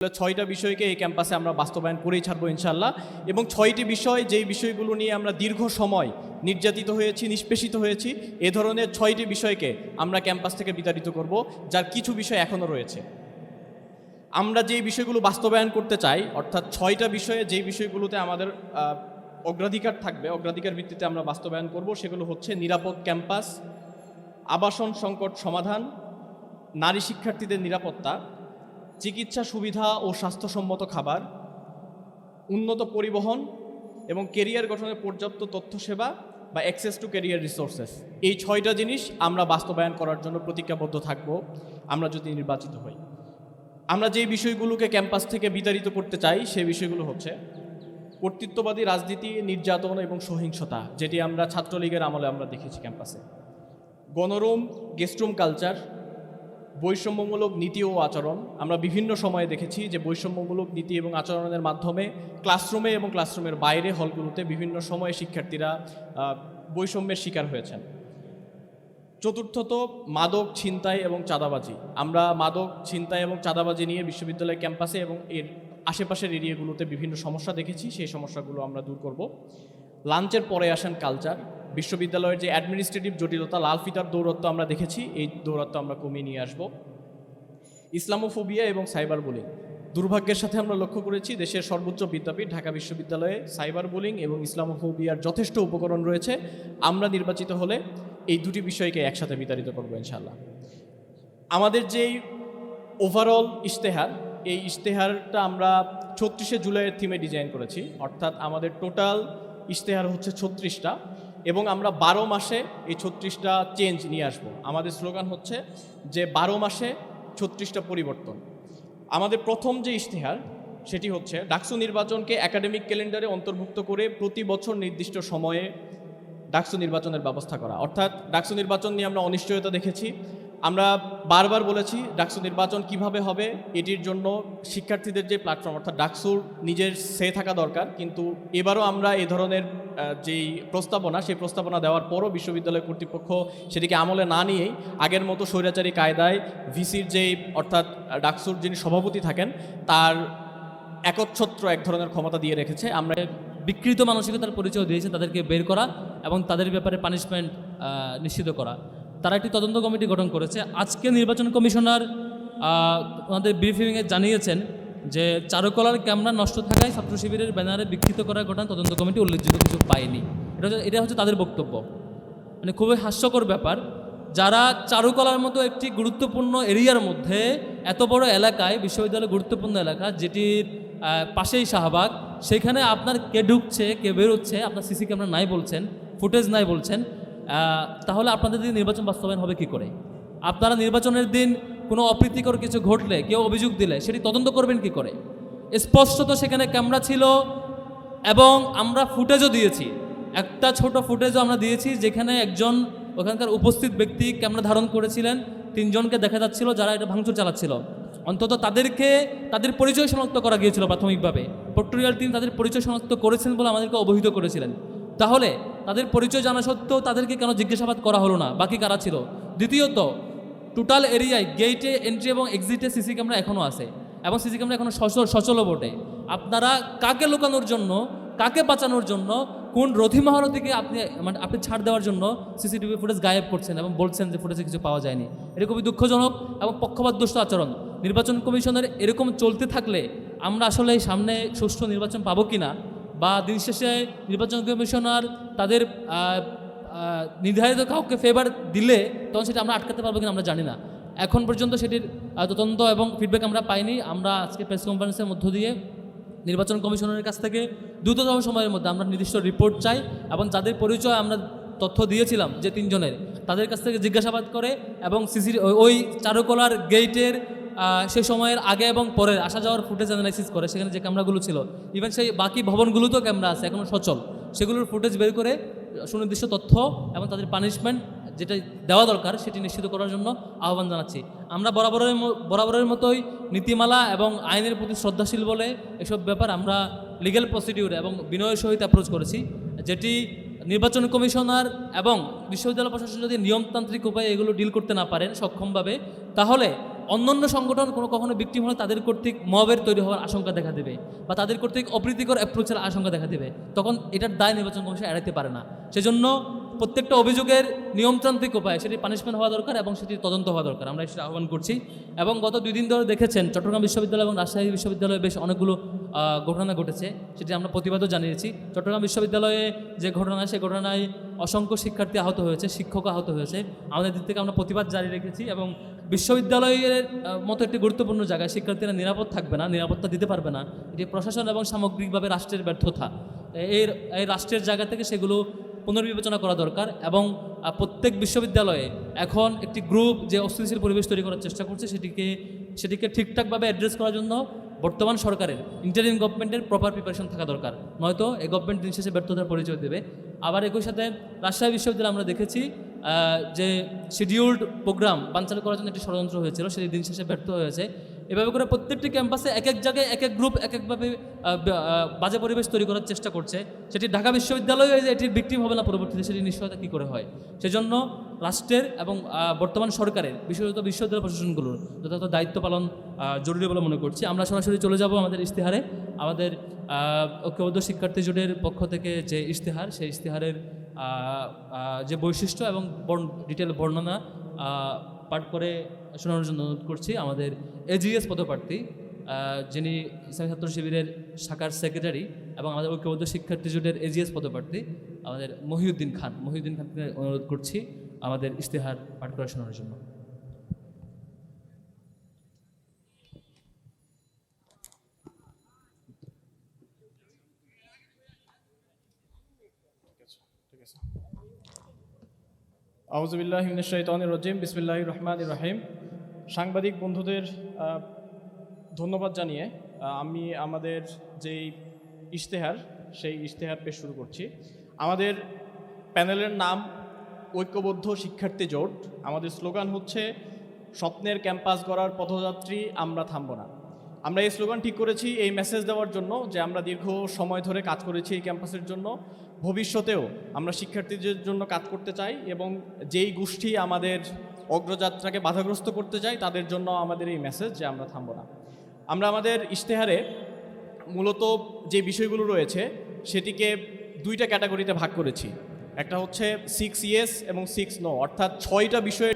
ছয়টা বিষয়কে এই ক্যাম্পাসে আমরা বাস্তবায়ন করেই ছাড়বো ইনশাল্লাহ এবং ছয়টি বিষয় যেই বিষয়গুলো নিয়ে আমরা দীর্ঘ সময় নির্যাতিত হয়েছি, নিষ্পেষিত হয়েছি, এ ধরনের ছয়টি বিষয়কে আমরা ক্যাম্পাস থেকে বিতাড়িত করব, যার কিছু বিষয় এখনও রয়েছে। আমরা যেই বিষয়গুলো বাস্তবায়ন করতে চাই, অর্থাৎ ছয়টা বিষয়ে যেই বিষয়গুলোতে আমাদের অগ্রাধিকার থাকবে, অগ্রাধিকার ভিত্তিতে আমরা বাস্তবায়ন করব, সেগুলো হচ্ছে নিরাপদ ক্যাম্পাস, আবাসন সংকট সমাধান, নারী শিক্ষার্থীদের নিরাপত্তা চিকিৎসা সুবিধা ও স্বাস্থ্যসম্মত খাবার, উন্নত পরিবহন এবং কেরিয়ার গঠনের পর্যাপ্ত তথ্য সেবা বা অ্যাক্সেস টু কেরিয়ার রিসোর্সেস এই ছয়টা জিনিস আমরা বাস্তবায়ন করার জন্য প্রতিজ্ঞাবদ্ধ থাকব, আমরা যদি নির্বাচিত হই। আমরা যেই বিষয়গুলোকে ক্যাম্পাস থেকে বিতাড়িত করতে চাই, সেই বিষয়গুলো হচ্ছে কর্তৃত্ববাদী রাজনীতি, নির্যাতন এবং সহিংসতা, যেটি আমরা ছাত্রলীগের আমলে আমরা দেখেছি ক্যাম্পাসে। গণরুম, গেস্টরুম কালচার বৈষম্যমূলক নীতি ও আচরণ। আমরা বিভিন্ন সময়ে দেখেছি যে বৈষম্যমূলক নীতি এবং আচরণের মাধ্যমে ক্লাসরুমে এবং ক্লাসরুমের বাইরে হলগুলোতে বিভিন্ন সময়ে শিক্ষার্থীরা বৈষম্যের শিকার হয়েছেন। চতুর্থত, মাদক ছিনতাই এবং চাঁদাবাজি। আমরা মাদক ছিনতাই এবং চাঁদাবাজি নিয়ে বিশ্ববিদ্যালয় ক্যাম্পাসে এবং এর আশেপাশের এরিয়াগুলোতে বিভিন্ন সমস্যা দেখেছি। সেই সমস্যাগুলো আমরা দূর করব। লাঞ্চের পরে আসেন কালচার। বিশ্ববিদ্যালয়ের যে অ্যাডমিনিস্ট্রেটিভ জটিলতা, লাল ফিতার দৌরত্ব আমরা দেখেছি, এই দৌরত্ব আমরা কমিয়ে নিয়ে আসব। ইসলামোফোবিয়া এবং সাইবার বুলিং। দুর্ভাগ্যের সাথে আমরা লক্ষ্য করেছি, দেশের সর্বোচ্চ বিদ্যাপীঠ, ঢাকা বিশ্ববিদ্যালয়ে সাইবার বুলিং এবং ইসলামোফোবিয়ার যথেষ্ট উপকরণ রয়েছে। আমরা নির্বাচিত হলে এই দুটি বিষয়কে একসাথে বিতাড়িত করব ইনশাল্লাহ আমাদের যেই ওভারঅল ইশতেহার, এই ইশতেহারটা আমরা ছত্রিশে জুলাইয়ের থিমে ডিজাইন করেছি। অর্থাৎ আমাদের টোটাল ইশতেহার হচ্ছে ছত্রিশটা। এবং আমরা বারো মাসে এই ছত্রিশটা চেঞ্জ নিয়ে আসব। আমাদের স্লোগান হচ্ছে যে বারো মাসে ছত্রিশটা পরিবর্তন। আমাদের প্রথম যে ইশতেহার, সেটি হচ্ছে ডাকসু নির্বাচনকে একাডেমিক ক্যালেন্ডারে অন্তর্ভুক্ত করে প্রতি বছর নির্দিষ্ট সময়ে ডাকসু নির্বাচনের ব্যবস্থা করা। অর্থাৎ ডাকসু নির্বাচন নিয়ে আমরা অনিশ্চয়তা দেখেছি। আমরা বারবার বলেছি, ডাকসু নির্বাচন কীভাবে হবে, এটির জন্য শিক্ষার্থীদের যে প্ল্যাটফর্ম অর্থাৎ ডাকসুর নিজের সে থাকা দরকার, কিন্তু এবারও আমরা এ ধরনের যেই প্রস্তাবনা, সেই প্রস্তাবনা দেওয়ার পরও বিশ্ববিদ্যালয় কর্তৃপক্ষ সেটিকে আমলে না নিয়েই আগের মতো স্বৈরাচারী কায়দায় ভিসির যেই অর্থাৎ ডাকসুর যিনি সভাপতি থাকেন, তার একচ্ছত্র এক ধরনের ক্ষমতা দিয়ে রেখেছে। আমরা বিকৃত মানসিকতার পরিচয় দিয়েছে তাদেরকে বের করা এবং তাদের ব্যাপারে পানিশমেন্ট নিশ্চিত করা। তারা একটি তদন্ত কমিটি গঠন করেছে। আজকে নির্বাচন কমিশনার ওনাদের ব্রিফিংয়ে জানিয়েছেন যে চারুকলার ক্যামেরা নষ্ট থাকায় ছাত্র শিবিরের ব্যানারে বিকৃত করার ঘটনা তদন্ত কমিটি উল্লেখযোগ্য কিছু পায়নি। এটা হচ্ছে এটা হচ্ছে তাদের বক্তব্য। মানে খুবই হাস্যকর ব্যাপার, যারা চারুকলার মতো একটি গুরুত্বপূর্ণ এরিয়ার মধ্যে এত বড় এলাকায় বিশ্ববিদ্যালয় গুরুত্বপূর্ণ এলাকা, যেটির পাশেই শাহবাগ, সেখানে আপনার কে ঢুকছে, কে বেরোচ্ছে, আপনার সিসি ক্যামেরা নাই বলছেন, ফুটেজ নাই বলছেন তাহলে আপনাদের দিন নির্বাচন বাস্তবায়ন হবে কি করে? আপনারা নির্বাচনের দিন কোনো অপ্রীতিকর কিছু ঘটলে, কেউ অভিযোগ দিলে, সেটি তদন্ত করবেন কি করে? স্পষ্টত সেখানে ক্যামেরা ছিল এবং আমরা ফুটেজও দিয়েছি। একটা ছোট ফুটেজও আমরা দিয়েছি যেখানে একজন ওখানকার উপস্থিত ব্যক্তি ক্যামেরা ধারণ করেছিলেন। তিনজনকে দেখা যাচ্ছিল যারা এটা ভাঙচুর চালাচ্ছিল। অন্তত তাদেরকে তাদের পরিচয় শনাক্ত করা গিয়েছিল প্রাথমিকভাবে। পেট্রোলিয়াল টিম তাদের পরিচয় শনাক্ত করেছেন বলে আমাদেরকে অবহিত করেছিলেন। তাহলে তাদের পরিচয় জানা সত্ত্বেও তাদেরকে কেন জিজ্ঞাসাবাদ করা হলো না? বাকি কারা ছিল? দ্বিতীয়ত টোটাল এরিয়ায় গেটে এন্ট্রি এবং এক্সিটে সিসি ক্যামেরা এখনও আছে এবং সিসি ক্যামেরা এখনও সচল সচলও বটে। আপনারা কাকে লুকানোর জন্য, কাকে বাঁচানোর জন্য, কোন রথি মহারথীকে আপনি মানে আপনি ছাড় দেওয়ার জন্য সিসিটিভি ফুটেজ গায়েব করছেন এবং বলছেন যে ফুটেজে কিছু পাওয়া যায়নি? এটা খুবই দুঃখজনক এবং পক্ষপাতদুষ্ট আচরণ। নির্বাচন কমিশনের এরকম চলতে থাকলে আমরা আসলে সামনে সুষ্ঠু নির্বাচন পাবো কি না বা দিন শেষে নির্বাচন কমিশনার তাদের নির্ধারিত কাউকে ফেভার দিলে তখন সেটা আমরা আটকাতে পারব কিনা আমরা জানি না। এখন পর্যন্ত সেটির তদন্ত এবং ফিডব্যাক আমরা পাইনি। আমরা আজকে প্রেস কনফারেন্সের মধ্য দিয়ে নির্বাচন কমিশনের কাছ থেকে দ্রুততম সময়ের মধ্যে আমরা নির্দিষ্ট রিপোর্ট চাই এবং যাদের পরিচয় আমরা তথ্য দিয়েছিলাম যে তিনজনের, তাদের কাছ থেকে জিজ্ঞাসাবাদ করে এবং সিসি ওই চারুকলার গেটের সেই সময়ের আগে এবং পরের আসা যাওয়ার ফুটেজ অ্যানালাইসিস করে, সেখানে যে ক্যামেরাগুলো ছিল ইভেন সেই বাকি ভবনগুলোতেও ক্যামেরা আছে এখনও সচল। সেগুলোর ফুটেজ বের করে, সুনির্দিষ্ট তথ্য এবং তাদের পানিশমেন্ট যেটা দেওয়া দরকার, সেটি নিশ্চিত করার জন্য আহ্বান জানাচ্ছি। আমরা বরাবরের বরাবরের মতোই নীতিমালা এবং আইনের প্রতি শ্রদ্ধাশীল বলে এসব ব্যাপার আমরা লিগ্যাল প্রসিডিউর এবং বিনয়ের সহিত অ্যাপ্রোচ করেছি, যেটি নির্বাচন কমিশনার এবং বিশ্ববিদ্যালয় প্রশাসন যদি নিয়মতান্ত্রিক উপায়ে এগুলো ডিল করতে না পারেন সক্ষমভাবে, তাহলে অন্যান্য সংগঠন কোনো কখনো বিক্টিম হলে তাদের কর্তৃক মবের তৈরি হওয়ার আশঙ্কা দেখা দেবে বা তাদের কর্তৃক অপ্রীতিকর অ্যাপ্রোচের আশঙ্কা দেখা দেবে। তখন এটার দায় নির্বাচন কমিশন এড়াতে পারে না। সেজন্য প্রত্যেকটা অভিযোগের নিয়মতান্ত্রিক উপায়, সেটি পানিশমেন্ট হওয়া দরকার এবং সেটি তদন্ত হওয়া দরকার। আমরা সেটা আহ্বান করছি এবং গত দুই দিন ধরে দেখেছেন চট্টগ্রাম বিশ্ববিদ্যালয় এবং রাজশাহী বিশ্ববিদ্যালয়ে বেশ অনেকগুলো ঘটনা ঘটেছে, সেটি আমরা প্রতিবাদও জানিয়েছি। চট্টগ্রাম বিশ্ববিদ্যালয়ে যে ঘটনা সেই ঘটনায় অসংখ্য শিক্ষার্থী আহত হয়েছে শিক্ষক আহত হয়েছে। আমাদের দিক থেকে আমরা প্রতিবাদ জারি রেখেছি এবং বিশ্ববিদ্যালয়ের মতো একটি গুরুত্বপূর্ণ জায়গায় শিক্ষার্থীরা নিরাপদ থাকবে না, নিরাপত্তা দিতে পারবে না। এটি প্রশাসন এবং সামগ্রিকভাবে রাষ্ট্রের ব্যর্থতা। এই এই রাষ্ট্রের জায়গা থেকে সেগুলো পুনর্বিবেচনা করা দরকার এবং প্রত্যেক বিশ্ববিদ্যালয়ে এখন একটি গ্রুপ যে অস্থিতিশীল পরিবেশ তৈরি করার চেষ্টা করছে, সেটিকে সেটিকে ঠিকঠাকভাবে অ্যাড্রেস করার জন্য বর্তমান সরকারের ইন্টারিম গভর্নমেন্টের প্রপার প্রিপারেশন থাকা দরকার। নয়তো এই গভর্নমেন্ট দিন শেষে ব্যর্থতার পরিচয় দেবে। আবার একই সাথে রাজশাহী বিশ্ববিদ্যালয়ে আমরা দেখেছি যে শিডিউলড প্রোগ্রাম বানচাল করার জন্য একটি ষড়যন্ত্র হয়েছিল, সেটি দিন শেষে ব্যর্থ হয়েছে। এভাবে করে প্রত্যেকটি ক্যাম্পাসে এক এক জায়গায় এক এক গ্রুপ এক একভাবে বাজে পরিবেশ তৈরি করার চেষ্টা করছে। সেটি ঢাকা বিশ্ববিদ্যালয়ে যে এটির বিক্রিম হবে না পরবর্তীতে সেটি নিশ্চয়তা কী করে হয়? সেজন্য রাষ্ট্রের এবং বর্তমান সরকারের, বিশেষত বিশ্ববিদ্যালয় প্রশাসনগুলোর যথাযথ দায়িত্ব পালন জরুরি বলে মনে করছি। আমরা সরাসরি চলে যাব আমাদের ইশতেহারে। আমাদের ঐক্যবদ্ধ শিক্ষার্থী জোটের পক্ষ থেকে যে ইশতেহার, সেই ইশতেহারের যে বৈশিষ্ট্য এবং ডিটেল বর্ণনা পাঠ করে শোনানোর জন্য অনুরোধ করছি আমাদের এজিএস পদপ্রার্থী যিনি ইসলামী ছাত্র শিবিরের শাখার সেক্রেটারি এবং আমাদের ঐক্যবদ্ধ শিক্ষার্থী জোটের এজিএস পদপ্রার্থী, আমাদের মহিউদ্দিন খান। মহিউদ্দিন খানকে অনুরোধ করছি আমাদের ইশতেহার পাঠ করে শোনানোর জন্য। আউজবিল্লাহ শাইতানির রজিম বিসমিল্লাহ রহমান রহিম। সাংবাদিক বন্ধুদের ধন্যবাদ জানিয়ে আমি আমাদের যেই ইশতেহার, সেই ইশতেহার পেশ শুরু করছি। আমাদের প্যানেলের নাম ঐক্যবদ্ধ শিক্ষার্থী জোট। আমাদের স্লোগান হচ্ছে, স্বপ্নের ক্যাম্পাস গড়ার পথযাত্রী, আমরা থামব না। আমরা এই স্লোগান ঠিক করেছি এই মেসেজ দেওয়ার জন্য যে আমরা দীর্ঘ সময় ধরে কাজ করেছি এই ক্যাম্পাসের জন্য। ভবিষ্যতেও আমরা শিক্ষার্থীদের জন্য কাজ করতে চাই এবং যেই গোষ্ঠী আমাদের অগ্রযাত্রাকে বাধাগ্রস্ত করতে চাই তাদের জন্য আমাদের এই মেসেজ যে আমরা থামব না। আমরা আমাদের ইশতেহারে মূলত যে বিষয়গুলো রয়েছে, সেটিকে দুইটা ক্যাটাগরিতে ভাগ করেছি। একটা হচ্ছে সিক্স ইয়েস এবং সিক্স নো অর্থাৎ ছয়টা বিষয়ের